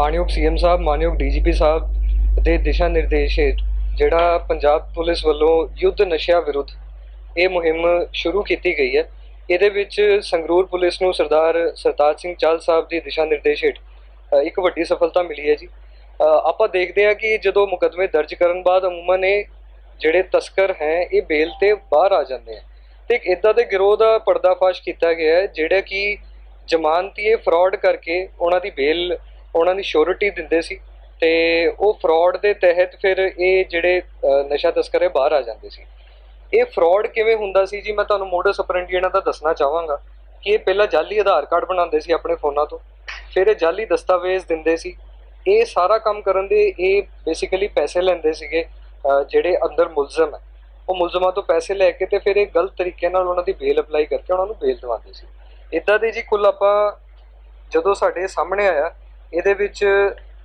ਮਾਨਯੋਗ ਸੀਐਮ ਸਾਹਿਬ, ਮਾਨਯੋਗ ਡੀਜੀਪੀ ਸਾਹਿਬ ਦੇ ਦਿਸ਼ਾ ਨਿਰਦੇਸ਼ ਹੇਠ ਜਿਹੜਾ ਪੰਜਾਬ ਪੁਲਿਸ ਵੱਲੋਂ ਯੁੱਧ ਨਸ਼ਿਆਂ ਵਿਰੁੱਧ ਇਹ ਮੁਹਿੰਮ ਸ਼ੁਰੂ ਕੀਤੀ ਗਈ ਹੈ। ਇਹਦੇ ਵਿੱਚ ਸੰਗਰੂਰ ਪੁਲਿਸ ਨੂੰ ਸਰਦਾਰ ਸਰਤਾਜ ਸਿੰਘ ਚਾਲ ਸਾਹਿਬ ਦੀ ਦਿਸ਼ਾ ਨਿਰਦੇਸ਼ ਹੇਠ ਇੱਕ ਵੱਡੀ ਸਫਲਤਾ ਮਿਲੀ ਹੈ ਜੀ। ਆਪਾਂ ਦੇਖਦੇ ਹਾਂ ਕਿ ਜਦੋਂ ਮੁਕੱਦਮੇ ਦਰਜ ਕਰਨ ਬਾਅਦ ਅਮੂਮਨ ਇਹ ਜਿਹੜੇ ਤਸਕਰ ਹੈ, ਇਹ ਬੇਲ ਤੇ ਬਾਹਰ ਆ ਜਾਂਦੇ ਆ। ਤੇ ਇੱਕ ਇਦਾਂ ਦੇ ਗਿਰੋਹ ਦਾ ਪਰਦਾਫਾਸ਼ ਕੀਤਾ ਗਿਆ ਹੈ, ਜਿਹੜਾ ਕਿ ਜ਼ਮਾਨਤੀਏ ਫਰਾਡ ਕਰਕੇ ਉਹਨਾਂ ਦੀ ਬੇਲ ਉਹਨਾਂ ਦੀ ਸ਼ੋਰਿਟੀ ਦਿੰਦੇ ਸੀ ਤੇ ਉਹ ਫਰਾਡ ਦੇ ਤਹਿਤ ਫਿਰ ਇਹ ਜਿਹੜੇ ਨਸ਼ਾ ਤਸਕਰ ਹੈ, ਬਾਹਰ ਆ ਜਾਂਦੇ ਸੀ। ਇਹ ਫਰਾਡ ਕਿਵੇਂ ਹੁੰਦਾ ਸੀ ਜੀ? ਮੈਂ ਤੁਹਾਨੂੰ ਮੋਡਸ ਆਪਰੈਂਡੀ ਇਹਨਾਂ ਦਾ ਦੱਸਣਾ ਚਾਹਾਂਗਾ ਕਿ ਇਹ ਪਹਿਲਾਂ ਜਾਲੀ ਆਧਾਰ ਕਾਰਡ ਬਣਾਉਂਦੇ ਸੀ ਆਪਣੇ ਫੋਨਾਂ ਤੋਂ, ਫਿਰ ਇਹ ਜਾਲੀ ਦਸਤਾਵੇਜ਼ ਦਿੰਦੇ ਸੀ। ਇਹ ਸਾਰਾ ਕੰਮ ਕਰਨ ਦੇ, ਇਹ ਬੇਸਿਕਲੀ ਪੈਸੇ ਲੈਂਦੇ ਸੀਗੇ ਜਿਹੜੇ ਅੰਦਰ ਮੁਲਜ਼ਮ ਹੈ। ਉਹ ਮੁਲਜ਼ਮਾਂ ਤੋਂ ਪੈਸੇ ਲੈ ਕੇ ਤੇ ਫਿਰ ਇਹ ਗਲਤ ਤਰੀਕੇ ਨਾਲ ਉਹਨਾਂ ਦੀ ਬੇਲ ਅਪਲਾਈ ਕਰਕੇ ਉਹਨਾਂ ਨੂੰ ਬੇਲ ਦਿਵਾਉਂਦੇ ਸੀ। ਇਦਾਂ ਦੇ ਜੀ ਕੁੱਲ ਆਪਾਂ ਜਦੋਂ ਸਾਡੇ ਸਾਹਮਣੇ ਆਇਆ ਇਹਦੇ ਵਿੱਚ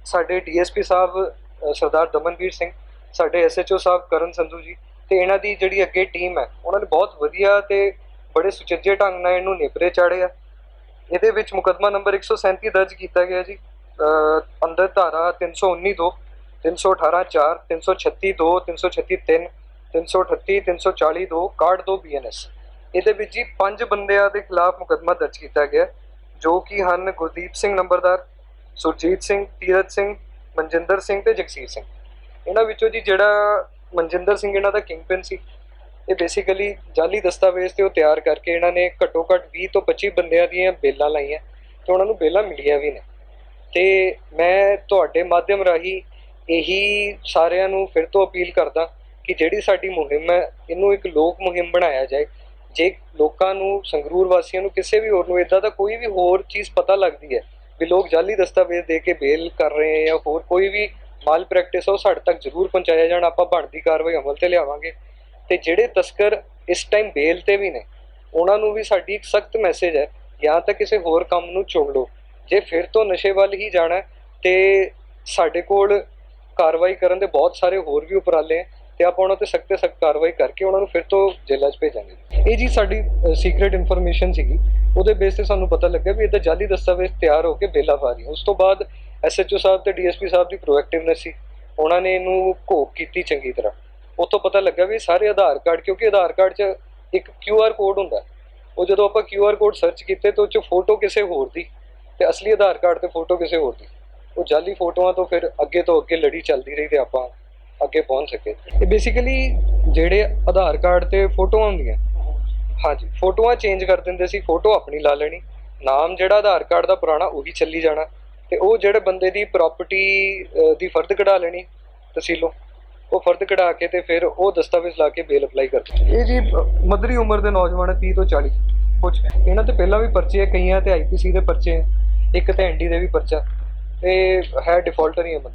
ਸਾਡੇ ਡੀਐਸਪੀ ਸਾਹਿਬ ਸਰਦਾਰ ਦਮਨਵੀਰ ਸਿੰਘ ਸਾਡੇ ਐਸਐਚਓ ਸਾਹਿਬ ਕਰਨ ਸੰਧੂ ਜੀ ਤੇ ਇਹਨਾਂ ਦੀ ਜਿਹੜੀ ਅੱਗੇ ਟੀਮ ਹੈ ਉਹਨਾਂ ਨੇ ਬਹੁਤ ਵਧੀਆ ਤੇ ਬੜੇ ਸੁਚੱਜੇ ਢੰਗ ਨਾਲ ਇਹਨੂੰ ਨੇਪਰੇ ਚਾੜਿਆ ਇਹਦੇ ਵਿੱਚ ਮੁਕੱਦਮਾ ਨੰਬਰ 137 ਦਰਜ ਕੀਤਾ ਗਿਆ ਜੀ। ਅ, ਅੰਦਰ ਧਾਰਾ 319 2 318 4 336 2 336 3 338 340 2 61 2 ਬੀਐਨਐਸ। ਇਹਦੇ ਵਿੱਚ ਜੀ ਪੰਜ ਬੰਦਿਆਂ ਦੇ ਖਿਲਾਫ ਮੁਕੱਦਮਾ ਦਰਜ ਕੀਤਾ ਗਿਆ ਜੋ ਕਿ ਹਨ ਗੁਰਦੀਪ ਸਿੰਘ ਨੰਬਰਦਾਰ ਸੁਰਜੀਤ ਸਿੰਘ ਤੀਰਤ ਸਿੰਘ, ਮਨਜਿੰਦਰ ਸਿੰਘ ਤੇ ਜਗਸੀਰ ਸਿੰਘ। ਇਹਨਾਂ ਵਿੱਚੋਂ ਜੀ ਜਿਹੜਾ ਮਨਜਿੰਦਰ ਸਿੰਘ ਇਹਨਾਂ ਦਾ ਕਿੰਗਪਿਨ ਸੀ, ਇਹ ਬੇਸਿਕਲੀ ਜਾਲੀ ਦਸਤਾਵੇਜ਼ ਤੇ ਉਹ ਤਿਆਰ ਕਰਕੇ ਇਹਨਾਂ ਨੇ ਘੱਟੋ ਘੱਟ 20 ਤੋਂ 25 ਬੰਦਿਆਂ ਦੀਆਂ ਬੇਲਾਂ ਲਾਈਆਂ ਤੇ ਉਹਨਾਂ ਨੂੰ ਬੇਲਾਂ ਮਿਲੀਆਂ ਵੀ ਨੇ। ਤੇ ਮੈਂ ਤੁਹਾਡੇ ਮਾਧਿਅਮ ਰਾਹੀਂ ਇਹੀ ਸਾਰਿਆਂ ਨੂੰ ਫਿਰ ਤੋਂ ਅਪੀਲ ਕਰਦਾ ਕਿ ਜਿਹੜੀ ਸਾਡੀ ਮੁਹਿੰਮ ਹੈ, ਇਹਨੂੰ ਇੱਕ ਲੋਕ ਮੁਹਿੰਮ ਬਣਾਇਆ ਜਾਏ। ਜੇ ਲੋਕਾਂ ਨੂੰ, ਸੰਗਰੂਰ ਵਾਸੀਆਂ ਨੂੰ ਕਿਸੇ ਵੀ ਹੋਰ ਨੂੰ ਇਦਾਂ ਦਾ ਕੋਈ ਵੀ ਹੋਰ ਚੀਜ਼ ਪਤਾ ਲੱਗਦੀ ਹੈ ਵੀ ਲੋਕ ਜਾਲੀ ਦਸਤਾਵੇਜ਼ ਦੇ ਕੇ ਬੇਲ ਕਰ ਰਹੇ ਹੈ ਜਾਂ ਹੋਰ ਕੋਈ ਵੀ ਮਾਲ ਪ੍ਰੈਕਟਿਸ ਉਹ ਸਾਡੇ ਤੱਕ ਜ਼ਰੂਰ ਪਹੁੰਚਾਇਆ ਜਾਣ ਆਪਾਂ ਬਣਦੀ ਕਾਰਵਾਈ ਅਮਲ ਤੇ ਲਿਆਵਾਂਗੇ। ਤੇ ਜਿਹੜੇ ਤਸਕਰ ਇਸ ਟਾਈਮ ਬੇਲ ਤੇ ਵੀ ਨੇ ਉਹਨਾਂ ਨੂੰ ਵੀ ਸਾਡੀ ਇੱਕ ਸਖਤ ਮੈਸੇਜ ਹੈ ਜਾਂ ਤਾਂ ਕਿਸੇ ਹੋਰ ਕੰਮ ਨੂੰ ਚੁਣ ਲਓ। ਜੇ ਫਿਰ ਤੋਂ ਨਸ਼ੇ ਵੱਲ ਹੀ ਜਾਣਾ ਹੈ, ਤੇ ਸਾਡੇ ਕੋਲ ਕਾਰਵਾਈ ਕਰਨ ਦੇ ਬਹੁਤ ਸਾਰੇ ਹੋਰ ਵੀ ਉਪਰਾਲੇ ਹੈ। ਤੇ ਆਪਾਂ ਉਹਨਾਂ ਤੇ ਸਖਤ ਸਖਤ ਕਾਰਵਾਈ ਕਰਕੇ ਉਹਨਾਂ ਨੂੰ ਫਿਰ ਤੋਂ ਜੇਲ੍ਹਾਂ 'ਚ ਭੇਜਾਂਗੇ। ਇਹ ਜੀ ਸਾਡੀ ਸੀਕ੍ਰੀਟ ਇਨਫੋਰਮੇਸ਼ਨ ਸੀਗੀ। ਉਹਦੇ ਬੇਸ ਤੇ ਸਾਨੂੰ ਪਤਾ ਲੱਗਿਆ ਵੀ ਇਹਦਾ ਜਾਲੀ ਦਸਤਾਵੇਜ਼ ਤਿਆਰ ਹੋ ਕੇ ਬੇਲਾ ਪਾ ਉਸ ਤੋਂ ਬਾਅਦ ਐਸਐਚਓ ਸਾਹਿਬ ਤੇ ਡੀਐਸਪੀ ਸਾਹਿਬ ਦੀ ਪ੍ਰੋਐਕਟਿਵਨੈਸ ਸੀ। ਉਹਨਾਂ ਨੇ ਇਹਨੂੰ ਘੋਖ ਕੀਤੀ ਚੰਗੀ ਤਰ੍ਹਾਂ। ਉੱਥੋਂ ਪਤਾ ਲੱਗਾ ਵੀ ਸਾਰੇ ਆਧਾਰ ਕਾਰਡ, ਕਿਉਂਕਿ ਆਧਾਰ ਕਾਰਡ 'ਚ ਇੱਕ ਕਿਊਆਰ ਕੋਡ ਹੁੰਦਾ। ਉਹ ਜਦੋਂ ਆਪਾਂ ਕਿਊਆਰ ਕੋਡ ਸਰਚ ਕੀਤੇ ਤਾਂ ਉਹ 'ਚ ਫੋਟੋ ਕਿਸੇ ਹੋਰ ਦੀ ਤੇ ਅਸਲੀ ਆਧਾਰ ਕਾਰਡ ਤੇ ਫੋਟੋ ਕਿਸੇ ਹੋਰ ਦੀ। ਉਹ ਜਾਲੀ ਫੋਟੋਆਂ ਤੋਂ ਫਿਰ ਅੱਗੇ ਤੋਂ ਅੱਗੇ ਲੜੀ ਚੱਲਦੀ ਰਹੀ ਤੇ ਆਪਾਂ ਅੱਗੇ ਪਹੁੰਚ ਸਕੇ। ਇਹ ਬੇਸਿਕਲੀ ਜਿਹੜੇ ਆਧਾਰ ਕਾਰਡ ਤੇ ਫੋਟੋਆਂ ਹੁੰਦੀਆਂ ਹਾਂਜੀ ਫੋਟੋਆਂ ਚੇਂਜ ਕਰ ਦਿੰਦੇ ਸੀ ਫੋਟੋ ਆਪਣੀ ਲਾ ਲੈਣੀ ਨਾਮ ਜਿਹੜਾ ਆਧਾਰ ਕਾਰਡ ਦਾ ਪੁਰਾਣਾ ਉਹੀ ਚੱਲੀ ਜਾਣਾ ਤੇ ਉਹ ਜਿਹੜੇ ਬੰਦੇ ਦੀ ਪ੍ਰਾਪਰਟੀ ਦੀ ਫਰਦ ਕਢਾ ਲੈਣੀ ਤਹਿਸੀਲੋਂ ਉਹ ਫਰਦ ਕਢਾ ਕੇ ਤੇ ਫਿਰ ਉਹ ਦਸਤਾਵੇਜ਼ ਲਾ ਕੇ ਬੇਲ ਅਪਲਾਈ ਕਰਦੇ ਇਹ ਜੀ ਅ, ਮੱਧਰੀ ਉਮਰ ਦੇ ਨੌਜਵਾਨ ਹੈ, 30 ਤੋਂ 40 ਕੁਝ ਇਹਨਾਂ ਤੇ ਪਹਿਲਾਂ ਵੀ ਪਰਚੇ ਹੈ ਕਈਆਂ ਤੇ ਆਈਪੀਸੀ ਦੇ ਪਰਚੇ ਹੈ ਇੱਕ ਤੇ ਐਨਡੀ ਦੇ ਵੀ ਪਰਚਾ ਤੇ ਹੈ ਡਿਫਾਲਟਰ ਹੀ ਹੈ ਬੰਦਾ।